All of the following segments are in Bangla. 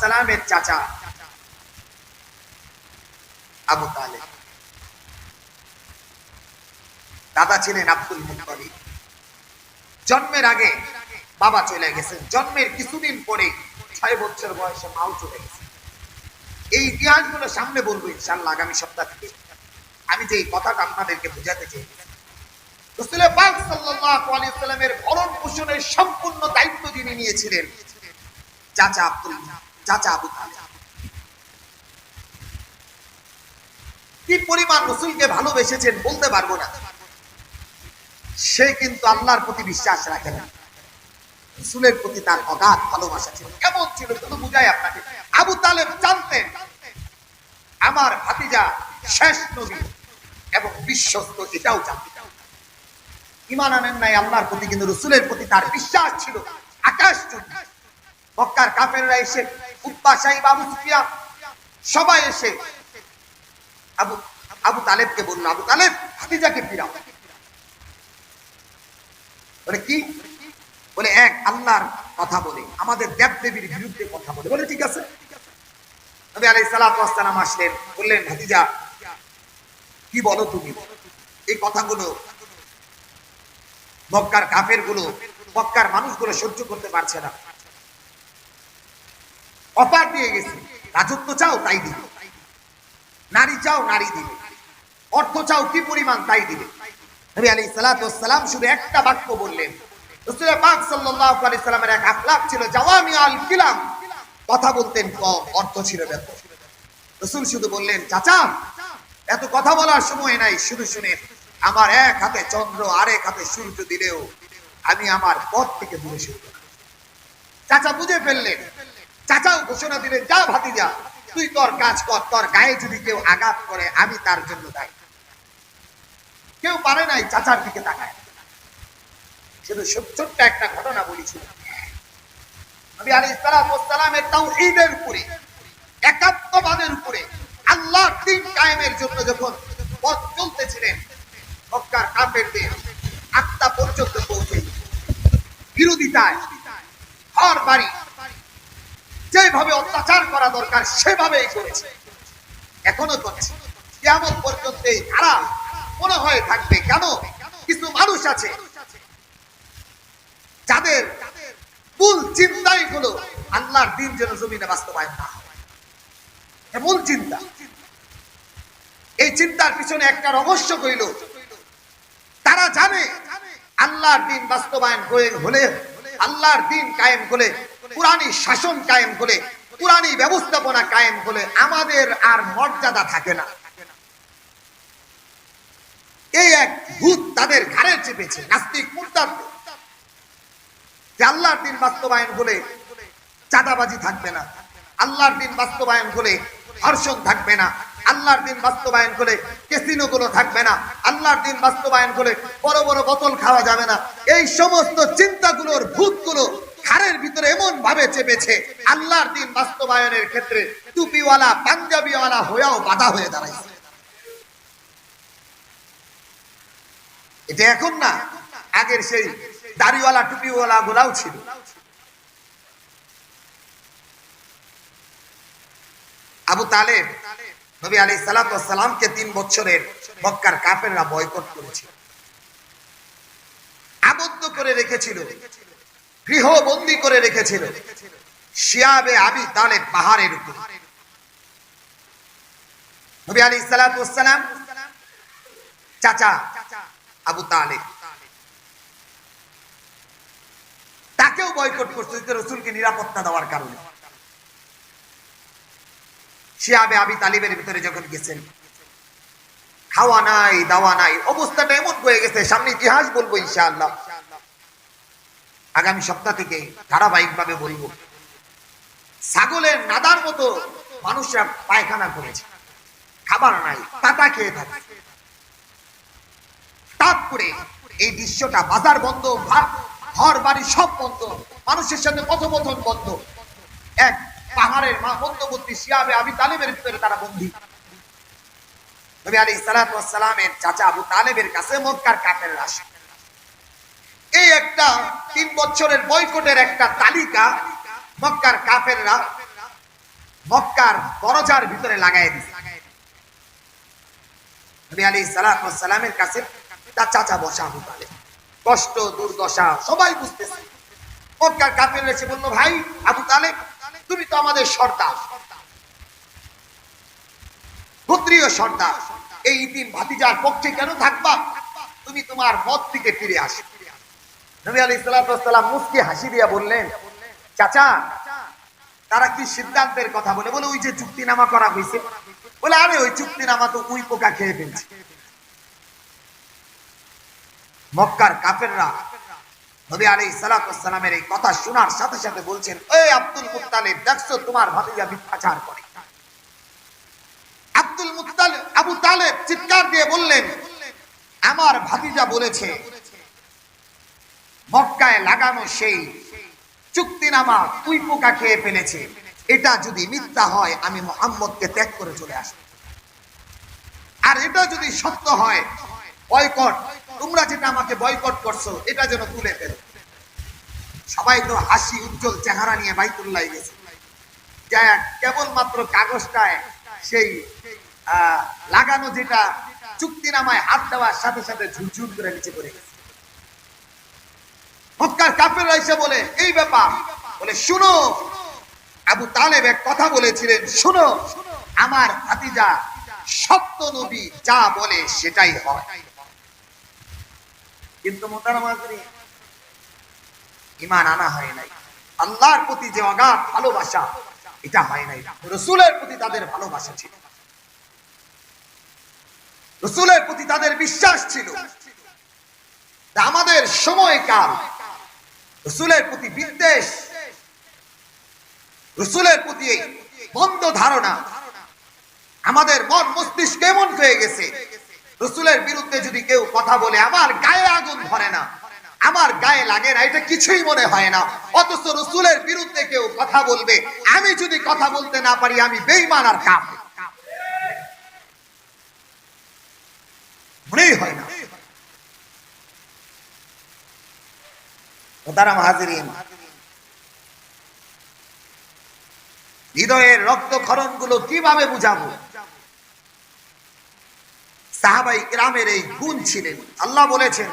সালামের চাচা। আবু তালেব। দাদা ছিলেন আব্দুল জন্মের আগে বাবা চলে গেছেন। জন্মের কিছুদিন পরে ছয় বছর বয়সে মাও চলে গেছে। এই ইতিহাসগুলো সামনে বলব ইনশাল্লাহ আগামী সপ্তাহ থেকে। আমি যে এই কথাটা আপনাদেরকে বোঝাতে চাই আলাইহি সাল্লামের ভরণ পোষণের সম্পূর্ণ দায়িত্ব যিনি নিয়েছিলেন চাচা আব্দুল চাচা আবু কি পরিমাণ রসুলকে ভালোবেসেছেন বলতে পারব না। সে কিন্তু আল্লাহর প্রতি বিশ্বাস রাখে না। রসুলের প্রতি তার অগাধ ভালোবাসা ছিল। কেমন ছিল শুধু বুঝাই আপনাকে। আবু তালেব জানতেন, আমার ভাতিজা শেষ এবং বিশ্বস্ত এটাও ইমান আনেন নাই আল্লাহর প্রতি, কিন্তু রসুলের প্রতি তার বিশ্বাস ছিল আকাশ চুম্বি। মক্কার কাফেররা এসে উব্বা সাহিব আবু সুফিয়ান সবাই এসে আবু আবু তালেবকে বলল, আবু তালেব ভাতিজাকে ফিরাও। বলে, কি? বলে, এক আল্লাহর কথা বলে, আমাদের দেব দেবীর বিরুদ্ধে কথা বলে। বলে, ঠিক আছে। নবী ওয়াস সালাম আসলেন, বললেন ভাতিজা কি বলো তুমি? এই কথাগুলো মক্কার কাফেরগুলো মক্কার মানুষগুলো সহ্য করতে পারছে না। অপার দিয়ে গেছে। রাজত্ব চাও, তাই দিবে। নারী চাও, নারী দিবে। অর্থ চাও, কি পরিমাণ, তাই দিবে। নবী আলাইহিস সালাতু ওয়াস সালাম শুধু একটা বাক্য বললেন। এক ছিল আল কথা বলতেন কম, অর্থ ছিল শুধু বললেন, চাচা, এত কথা বলার সময় নাই, শুধু শুনে। আমার এক হাতে চন্দ্র, আরেক হাতে সূর্য দিলেও আমি আমার পথ থেকে দূরে সরব। চাচা বুঝে ফেললেন চাচাও ঘোষণা দিলেন যা ভাতিজা, তুই তোর কাজ কর, তোর গায়ে যদি কেউ আঘাত করে, আমি তার জন্য দায়ী। কেউ পারে নাই চাচার দিকে তাকায়। শুধু ছোট্ট একটা ঘটনা বলেছিল। নবী তাওহীদের উপরে, একাত্মবাদের উপরে, আল্লাহ দিন কায়েমের জন্য যখন পথ চলতেছিলেন আত্মা পর্যন্ত পৌঁছে, বিরোধিতায় ঘর বাড়ি যেভাবে অত্যাচার করা দরকার, সেভাবেই করেছে। এখনও করছে কেমন পর্যন্ত এই ধারা মনে হয়ে থাকবে কেন? কিছু মানুষ আছে যাদের মূল চিন্তাই হলো আল্লাহর দিন যেন জমিনে বাস্তবায়ন না হয়। মূল চিন্তা। এই চিন্তার পিছনে একটা রহস্য কইল, তারা জানে আল্লাহর দিন বাস্তবায়ন হয়ে হলে, আল্লাহর দিন কায়েম হলে পুরানি শাসন কায়েম হলে পুরানি ব্যবস্থাপনা কায়েম হলে আমাদের আর মর্যাদা থাকে না। এই এক ভূত তাদের ঘাড়ে চেপেছে, নাস্তিক মুরতাদ। যে আল্লাহর দিন বাস্তবায়ন হলে চাঁদাবাজি থাকবে না, আল্লাহর দিন বাস্তবায়ন হলে ধর্ষণ থাকবে না, আল্লাহর দিন বাস্তবায়ন করে কেসিনো গুলো থাকবে না, আল্লাহর দিন বাস্তবায়ন করে বড় বড় বোতল খাওয়া যাবে না। এই সমস্ত চিন্তাগুলোর ভূতগুলো ঘাড়ের ভিতরে এমন ভাবে চেপেছে, আল্লাহর দিন বাস্তবায়নের ক্ষেত্রে টুপিওয়ালা, পাঞ্জাবিওয়ালা হয়েও বাধা হয়ে দাঁড়াইছে। এটা এখন না, আগের সেই দাড়িওয়ালা, টুপিওয়ালা গুলাও ছিল। আবু তালেব নবী আলী সালামকে তিন বছরের মক্কার কাফেররা বয়কট করেছিল। আবদ্ধ করে রেখেছিল। গৃহবন্দী করে রেখেছিল। শিয়াবে আবি তালেব পাহাড়ের উপর। নবী আলী সালাম, চাচা আবু তালেব। তাকেও বয়কট করছে রসুলকে নিরাপত্তা দেওয়ার কারণে। শিয়াবে আবি তালিবের ভিতরে যখন গেছেন, খাওয়া নাই, দাওয়া নাই, অবস্থাটা এমন হয়ে গেছে, সামনে ইতিহাস বলব ইনশাআল্লাহ। আগামী সপ্তাহ থেকে ধারাবাহিক ভাবে বলব। ছাগলের নাদার মতো মানুষরা পায়খানা করেছে। খাবার নাই টাটা খেয়ে থাকে। তাপ করে এই দৃশ্যটা বাজার বন্ধ, ঘর বাড়ি সব বন্ধ, মানুষের সাথে কথোপকথন বন্ধ। এক পাহাড়ের মা মধ্যবর্তী শিয়াবে আবি তালেবের ভিতরে তারা বন্দী। নবী আলী সালামের চাচা আবু তালেবের কাছে মক্কার কাপের আসে। এই একটা তিন বছরের বয়কটের একটা তালিকা মক্কার কাফেররা মক্কার দরজার ভিতরে লাগাই দিছে। নবী সালামের কাছে চাচা বসা কষ্ট, দুর্দশা, সবাই বুঝতেছে। মক্কার এসে বলল, ভাই, আবু তুমি তো আমাদের সর্দার। সর্দার। এই ভাতিজার পক্ষে কেন থাকবা? তুমি তোমার মত থেকে ফিরে আসো। নবী আলী সালাম মুসকি হাসি দিয়া বললেন, চাচা, তারা কি সিদ্ধান্তের কথা বলে? বলে, ওই যে চুক্তিনামা করা হয়েছে বলে, আরে, ওই চুক্তিনামা তো উই পোকা খেয়ে ফেলছে। মক্কার কাফেররা নবী আলী সালামের এই কথা শোনার সাথে সাথে বলছেন এই আব্দুল মুক্তালিব দেখছ তোমার ভাতিজা মিথ্যাচার করে? আব্দুল মুক্তালিব আবু তালেব চিৎকার দিয়ে বললেন, আমার ভাতিজা বলেছে মক্কায় লাগানো সেই চুক্তিনামা তুই পোকা খেয়ে ফেলেছে। এটা যদি মিথ্যা হয়, আমি মোহাম্মদকে ত্যাগ করে চলে আসব। আর এটা যদি সত্য হয়, বয়কট, তোমরা যেটা আমাকে বয়কট করছ, এটা যেন তুলে ফেলো। সবাই তো হাসি, উজ্জ্বল চেহারা নিয়ে বাইতুল্লাহ গেছে। যা কেবলমাত্র কাগজটায় সেই লাগানো যেটা চুক্তিনামায় হাত দেওয়ার সাথে সাথে ঝুরঝুর করে নিচে পড়ে গেছে। মক্কার কাফেররা এসে বলে, এই ব্যাপার। বলে, শুনো। আবু তালেব এক কথা বলেছিলেন, শুনো, আমার ভাতিজা সত্য নবী যা বলে সেটাই হয়। কিন্তু ইমান আনা হয় নাই। আল্লাহর প্রতি যে অগাধ ভালোবাসা, এটা হয় নাই। রসুলের প্রতি তাদের ভালোবাসা ছিল। রসুলের প্রতি তাদের বিশ্বাস ছিল। আমাদের সময়কাল রসুলের প্রতি বিদ্বেষ, রসুলের প্রতি এই বন্ধ ধারণা, আমাদের মন মস্তিষ্ক কেমন হয়ে গেছে, রসুলের বিরুদ্ধে যদি কেউ কথা বলে, আমার গায়ে আগুন ধরে না, আমার গায়ে লাগে না, এটা কিছুই মনে হয় না। অথচ রসুলের বিরুদ্ধে কেউ কথা বলবে, আমি যদি কথা বলতে না পারি, আমি বেইমান আর কাপ মনেই হয় না। হৃদয়ের রক্তক্ষরণগুলো কীভাবে বুঝাবো? সাহাবাই গ্রামের এই গুণ ছিলেন। আল্লাহ বলেছেন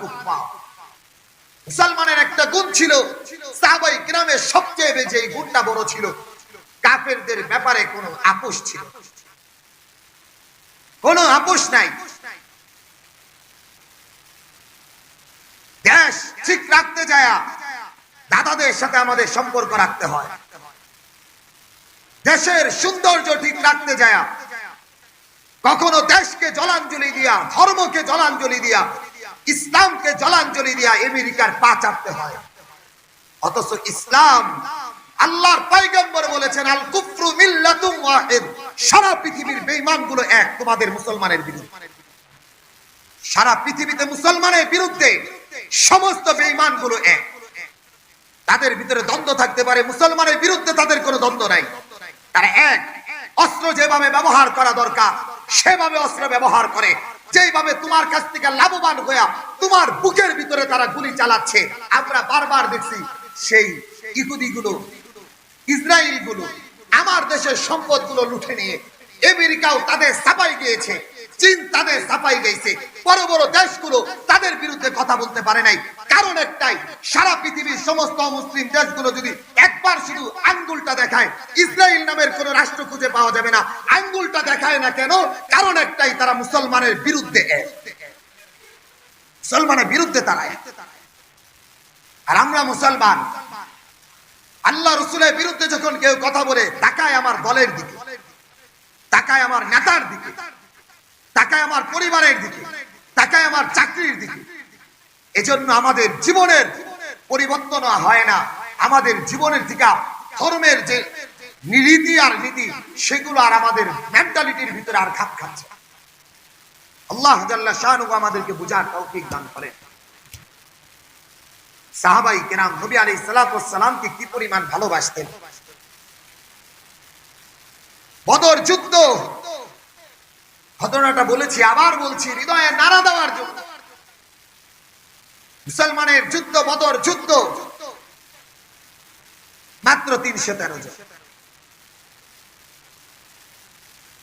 কুফফার। মুসলমানের একটা গুণ ছিল, সাহাবাই গ্রামের সবচেয়ে বেশি এই গুণটা বড় ছিল, কাফেরদের ব্যাপারে কোনো আপোষ ছিল কোনো আপোষ নাই। দেশ ঠিক রাখতে যায়। দাদাদের সাথে আমাদের সম্পর্ক রাখতে হয়। দেশের সৌন্দর্য ঠিক রাখতে যায়। কখনো দেশকে জলাঞ্জলি দিয়া, ধর্মকে জলাঞ্জলি দিয়া, ইসলামকে জলাঞ্জলি দিয়া আমেরিকার পা চাপতে হয়। অথচ ইসলাম আল্লাহর পয়গম্বর বলেছেন, আল কুফরু মিল্লাতুম ওয়াহিদ। সারা পৃথিবীর বেঈমানগুলো এক, তোমাদের মুসলমানের বিরুদ্ধে। সারা পৃথিবীতে মুসলমানের বিরুদ্ধে সমস্ত বেঈমানগুলো এক। তাদের ভিতরে দ্বন্দ্ব থাকতে পারে, মুসলমানের বিরুদ্ধে তাদের কোনো দ্বন্দ্ব নাই। তারা এক। অস্ত্র যেভাবে ব্যবহার করা দরকার, সেভাবে অস্ত্র ব্যবহার করে। যেভাবে তোমার কাছ থেকে লাভবান হইয়া তোমার বুকের ভিতরে তারা গুলি চালাচ্ছে, আমরা বারবার দেখছি সেই ইহুদি গুলো ইসরায়েলগুলো আমার দেশের সম্পদগুলো লুটে নিয়ে, আমেরিকাও তাদের সাফাই গিয়েছে চীন তাদের সাফাই গেছে। বড় বড় দেশগুলো তাদের বিরুদ্ধে কথা বলতে পারে নাই। কারণ একটাই, সারা পৃথিবীর সমস্ত মুসলিম দেশগুলো যদি একবার শুধু আঙ্গুলটা দেখায় ইসরায়েল নামের কোন রাষ্ট্র খুঁজে পাওয়া যাবে না। আঙ্গুলটা দেখায় না কেন? কারণ একটাই, তারা মুসলমানের বিরুদ্ধে মুসলমানের বিরুদ্ধে তারা আর আমরা মুসলমান, আল্লাহ রসুলের বিরুদ্ধে যখন কেউ কথা বলে, তাকায় আমার দলের দিকে, তাকায় আমার নেতার দিকে তাকায় আমার পরিবারের দিকে, তাকায় আমার চাকরির দিকে। এজন্য আমাদের জীবনের পরিবর্তন হয় না। আমাদের জীবনের থেকে ধর্মের যে নীতি আর নীতি, সেগুলো আর আমাদের মেন্টালিটির ভিতরে আর খাপ খাচ্ছে। আল্লাহ জাল্লা শাহানু আমাদেরকে বুঝার তৌফিক দান করেন। সাহাবাই কেরাম নবী আলী সালাতামকে কি পরিমাণ ভালোবাসতেন? বদর যুদ্ধ ঘটনাটা বলেছি, আবার বলছি, হৃদয়ে নাড়া দেওয়ার জন্য। মুসলমানের যুদ্ধ, বদর যুদ্ধ। মাত্র তিনশো তেরো জন।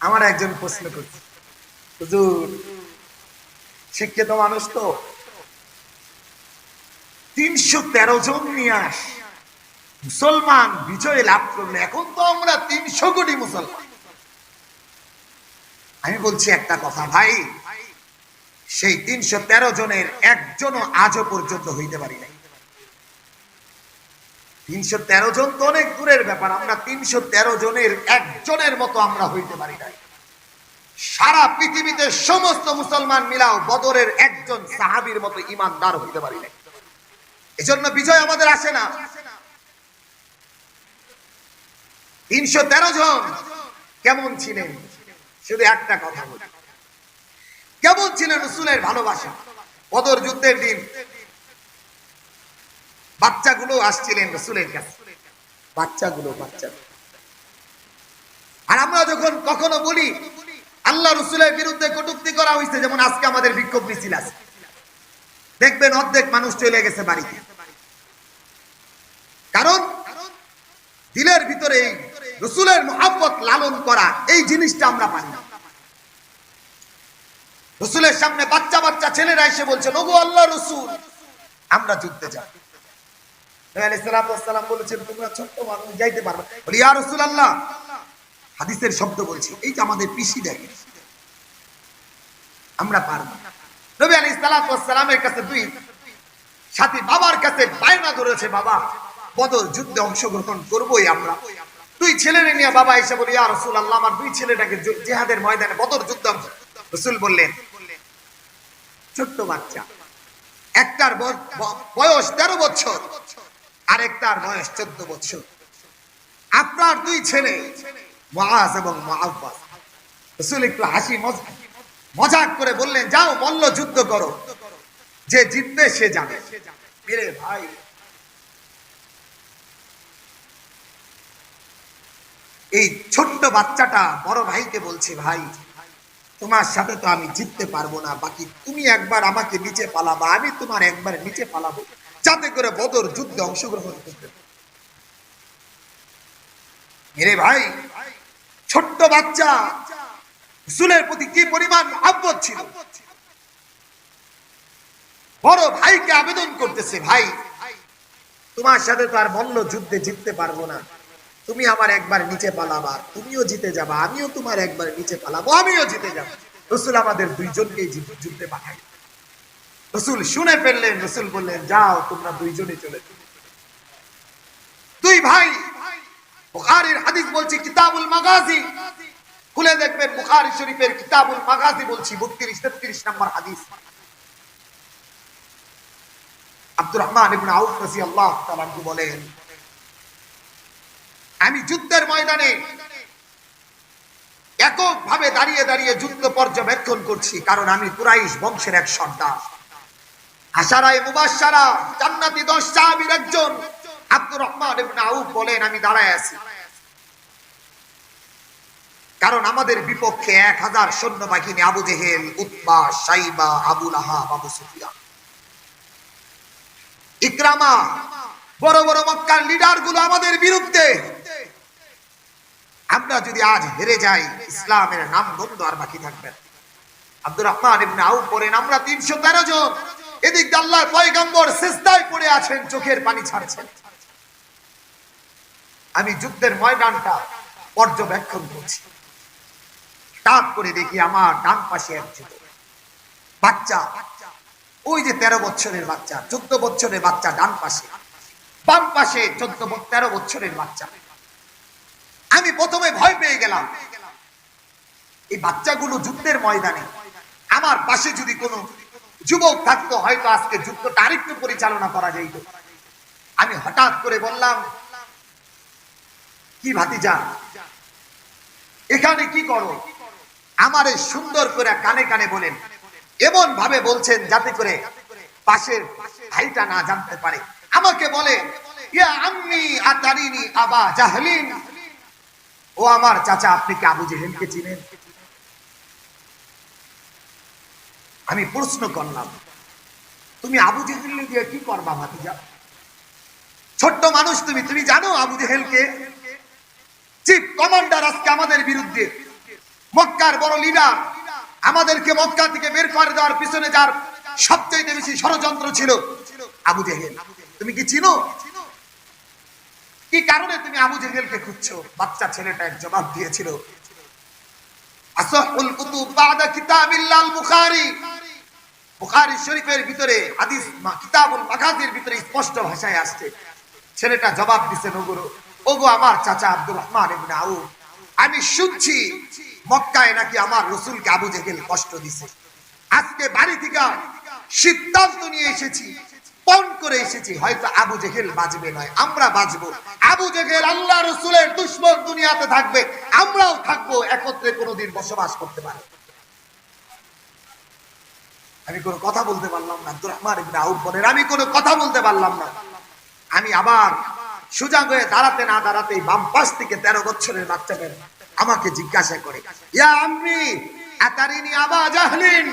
আমার একজন প্রশ্ন করছে, হুজুর, শিক্ষিত মানুষ তো। তিনশো তেরো জন নিয়ে আস। মুসলমান বিজয় লাভ করলে এখন তো আমরা তিনশো কোটি মুসলমান। আমি বলছি একটা কথা, ভাই। সেই তিনশো তেরো জনের একজনও আজও পর্যন্ত হইতে পারি নাই। তিনশো তেরো জন তো অনেক দূরের ব্যাপার, আমরা তিনশো তেরো জনের একজনের মতো আমরা হইতে পারি নাই। সারা পৃথিবীতে সমস্ত মুসলমান মিলাও বদরের একজন সাহাবির মতো ইমানদার হইতে পারি নাই। এজন্য বিজয় আমাদের আসে না। তিনশো তেরো জন কেমন ছিলেন? শুধু একটা কথা বলি। কেমন ছিলেন রসুলের ভালোবাসা? বদর যুদ্ধের দিন বাচ্চাগুলো আসছিলেন রসুলের কাছে। বাচ্চাগুলো, বাচ্চা। আর আমরা যখন কখনো বলি, আল্লাহ রসুলের বিরুদ্ধে কটুক্তি করা হয়েছে, যেমন আজকে আমাদের বিক্ষোভ মিছিল আছে। দেখবেন অর্ধেক মানুষ চলে গেছে বাড়িতে। কারণ দিলের ভিতরে এই রসুলের মহাব্বত লালন করা, এই জিনিসটা আমরা পাই না। রসুলের সামনে বাচ্চা বাচ্চা ছেলেরা এসে বলছে, ওগো আল্লাহ রসুল, আমরা যুদ্ধে যাই নবী আলাইহিস সালাতু ওয়াস সালাম বলেছেন, তোমরা ছোট্ট মানুষ, যাইতে পারবে। বলি রাসূলুল্লাহ, হাদিসের শব্দ বলছি, এই যে আমাদের পিসি দেখে, আমরা পারব নবী আলাইহিস সালাতু কাছে দুই সাথী বাবার কাছে বায়না ধরেছে বাবা, বদর যুদ্ধে অংশগ্রহণ করবোই আমরা। দুই ছেলেরে নিয়ে বাবা এসে বলি, ইয়া রাসূলুল্লাহ, আমার দুই ছেলেটাকে জিহাদের ময়দানে বদর যুদ্ধ অংশ-" রাসূল বললেন, ছোট্ট বাচ্চা, একটার বয়স তেরো বছর, আরেকটার বয়স চোদ্দ বছর। আপনার দুই ছেলে মহাজ এবং মহাব্বাস রসুল একটু হাসি মজা মজাক করে বললেন, যাও মল্ল যুদ্ধ করো। যে জিতবে, সে যাবে। মেরে ভাই এই ছোট্ট বাচ্চাটা বড় ভাইকে বলছে, ভাই, তোমার সাথে তো আমি জিততে পারব না, বাকি তুমি একবার আমাকে নিচে পালাবা, আমি তোমার একবার নিচে পালাবো, যাতে করে বদর যুদ্ধে অংশগ্রহণ করতে মেরে ভাই, ছোট্ট বাচ্চা, রসুলের প্রতি কি পরিমাণ আব্বত ছিল? বড় ভাইকে আবেদন করতেছে, ভাই, তোমার সাথে তো আর মল্ল যুদ্ধে জিততে পারব না তুমি আমার একবার নিচে পালাবা, তুমিও জিতে যাবা, আমিও তোমার একবার নিচে পালাবো, আমিও জিতে যাব। রসুল আমাদের দুইজনকেই যুদ্ধ- পাঠাই রসুল শুনে ফেললেন, রসুল বললেন, যাও, তোমরা দুইজনে চলে। দুই ভাই, বুখারীর হাদিস বলছি, কিতাবুল মাগাজি। খুলে দেখবেন, বুখারী শরীফের কিতাবুল মাগাজি বলছি 32 33 নম্বর হাদিস। আব্দুর রহমান ইবনে আউফ রাদিয়াল্লাহু তাআলা বলেন আমি যুদ্ধের ময়দানে এককভাবে দাঁড়িয়ে দাঁড়িয়ে যুদ্ধ পর্যবেক্ষণ করছি, কারণ আমি কুরাইশ বংশের এক সর্দার। আশারায় মুবাশশারা, জান্নাতি দশ সাহাবীর একজন, আব্দুর রহমান বলেন, আমি দাঁড়ায় আছি। কারণ আমাদের বিপক্ষে এক হাজার সৈন্য বাহিনী আবু জেহেল উৎপা সাইবা আবুল আহাব আবু সুফিয়ান। ইকরামা, বড় বড় মক্কার লিডারগুলো আমাদের বিরুদ্ধে আমরা যদি আজ হেরে যাই, ইসলামের নাম গন্ধ আর বাকি থাকবে আব্দুর রহমান ইবনে আউফ বলেন, আমরা তিনশো তেরো জন। এদিক আল্লাহর পয়গম্বর সিজদায় পড়ে আছেন, চোখের পানি ছাড়ছেন। আমি যুদ্ধের ময়দানটা পর্যবেক্ষণ করছি। হঠাৎ করে দেখি আমার ডান পাশে এক যুবক। বাচ্চা, ওই যে তেরো বছরের বাচ্চা, চোদ্দ বছরের বাচ্চা ডান পাশে। বাম পাশে চোদ্দ, তেরো বছরের বাচ্চা। আমি প্রথমে ভয় পেয়ে গেলাম। এই বাচ্চাগুলো যুদ্ধের ময়দানে। আমার পাশে যদি কোনো যুবক থাকতো, হয়তো আজকে যুদ্ধটা আরেকটু পরিচালনা করা যাইত। আমি হঠাৎ করে বললাম, কি ভাতিজা, এখানে কি করো? আমারে সুন্দর করে কানে কানে বলেন। এমন ভাবে বলছেন যাতে করে পাশের ভাইটা না জানতে পারে। আমাকে বলে আম্মি আতারিনি আবা জাহলিন। ও আমার চাচা, আপনি কি আবু জেহেলকে চিনেন? আমি প্রশ্ন করলাম, তুমি আবু জেহেল দিয়ে কি করবা, ভাতিজা? ছোট্ট মানুষ তুমি তুমি জানো আবু জেহেলকে? চিফ কমান্ডার আজকে আমাদের বিরুদ্ধে। মক্কার বড় লিডার, আমাদেরকে মক্কা থেকে বের করে দেওয়ার পিছনে যার সবচেয়ে বেশি ষড়যন্ত্র ছিল আবু জেহেল। তুমি কি চিনো? কি কারণে তুমি আবু জেহেলকে খুঁজছো? বাচ্চা ছেলেটা এক জবাব দিয়েছিল, আসহুল কুতুব বাদা বুখারী। বুখারী শরীফের ভিতরে হাদিস কিতাবুল ভিতরে স্পষ্ট ভাষায় আসছে। ছেলেটা জবাব দিছে নগরো ওগো আমার চাচা আব্দুর রহমান ইবনে আউফ, আমি শুনছি মক্কায় নাকি আমার রসুলকে আবু জেহেল কষ্ট দিছে। আজকে বাড়ি থেকে সিদ্ধান্ত নিয়ে এসেছি করে এসেছি, হয়তো আবু জেহেল নয়, আমরা আবু জেহেল আল্লাহ রসুলের দুশ্মন দুনিয়াতে থাকবে, আমরাও থাকব, একত্রে কোনোদিন বসবাস করতে আমি কোনো কথা বলতে পারলাম না আব্দুর রহমান আমি কোনো কথা বলতে পারলাম না। আমি আবার সুজা হয়ে দাঁড়াতে না দাঁড়াতে বাম পাশ থেকে তেরো বছরের বাচ্চাটা আমাকে জিজ্ঞাসা করে, ইয়া আম্মি, আতারিনি আবা জাহলিন?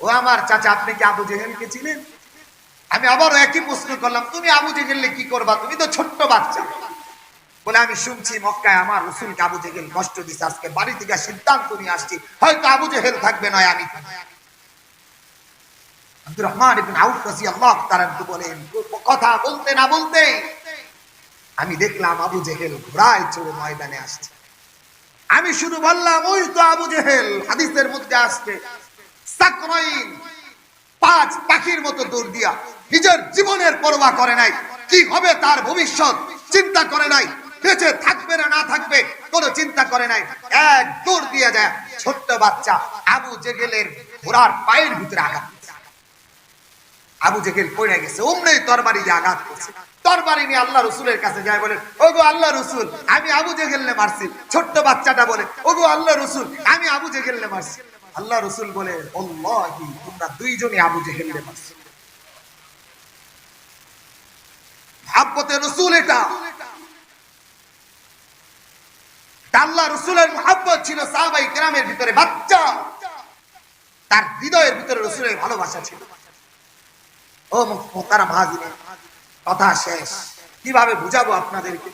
ও আমার চাচা, আপনি কি আবু জেহেলকে ছিলেন আমি আবারও একই প্রশ্ন করলাম, তুমি আবু জেহেললে কি করবা? তুমি তো ছোট্ট বাচ্চা। বলে আমি শুনছি মক্কায় আমার রসুলকে আবু জেহেল কষ্ট দিছে, আজকে বাড়ি থেকে সিদ্ধান্ত নিয়ে আসছি। হয়তো আবু জেহেল থাকবে, নয় আমি আব্দুর রহমান ইবনে তাআলা বলেন, কথা বলতে না বলতে আমি দেখলাম আবু জেহেল ঘোড়ায় চড়ে ময়দানে আসছে। আমি শুধু বললাম, ওই তো আবু জেহেল হাদিসের মধ্যে আসছে, সাকরাইন পাঁচ পাখির মতো দৌড় দিয়া নিজের জীবনের পরোয়া করে নাই। কি হবে তার ভবিষ্যৎ? চিন্তা করে নাই। বেঁচে থাকবে না না থাকবে, কোনো চিন্তা করে নাই। এক দৌড় দিয়ে যায় ছোট্ট বাচ্চা আবু জেহেলের ঘোড়ার পায়ের ভিতরে আঘাত আবু জেহেল পড়ে গেছে অমনি তরবারি দিয়ে আঘাত করছে। তরবারি নিয়ে আল্লাহ রসুলের কাছে যায়, বলে, ওগো আল্লাহ রসুল, আমি আবু জেহেলনে মারছি। ছোট্ট বাচ্চাটা বলে, ওগো আল্লাহ রসুল, আমি আবু জেহেলনে মারছি। আল্লাহ রসুল বলে অল্লাহি তোমরা দুইজনই আবু ভাবতে রসুল এটা। আল্লাহ রসুলের মহাব্বত ছিল, সাহাবাই গ্রামের ভিতরে বাচ্চা। তার হৃদয়ের ভিতরে রসুলের ভালোবাসা ছিল। ও মোতারা মহাজিনে কথা শেষ। কীভাবে বুঝাবো আপনাদেরকে?